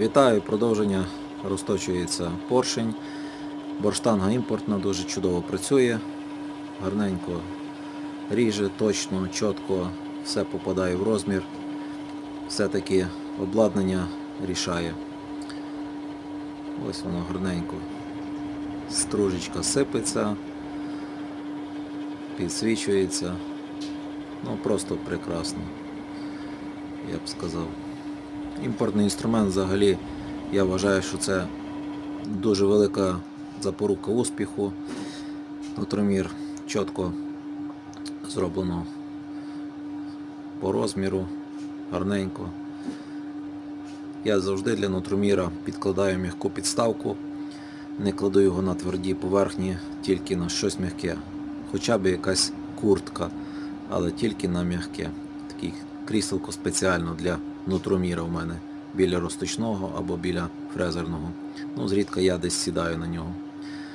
Вітаю, продовження розточується поршень. Борштанга імпортна дуже чудово працює. Гарненько ріже, точно, чітко, все попадає в розмір. Все-таки обладнання рішає. Ось воно гарненько. Стружечка сипеться, підсвічується. Ну просто прекрасно, я б сказав. Імпортний інструмент взагалі, я вважаю, що це дуже велика запорука успіху. Нутромір чітко зроблено по розміру, гарненько. Я завжди для нутроміра підкладаю м'яку підставку, не кладу його на тверді поверхні, тільки на щось м'яке. Хоча б якась куртка, але тільки на м'яке. Такий кріселко спеціально для нутроміра в мене біля розточного або біля фрезерного. Ну, зрідка я десь сідаю на нього.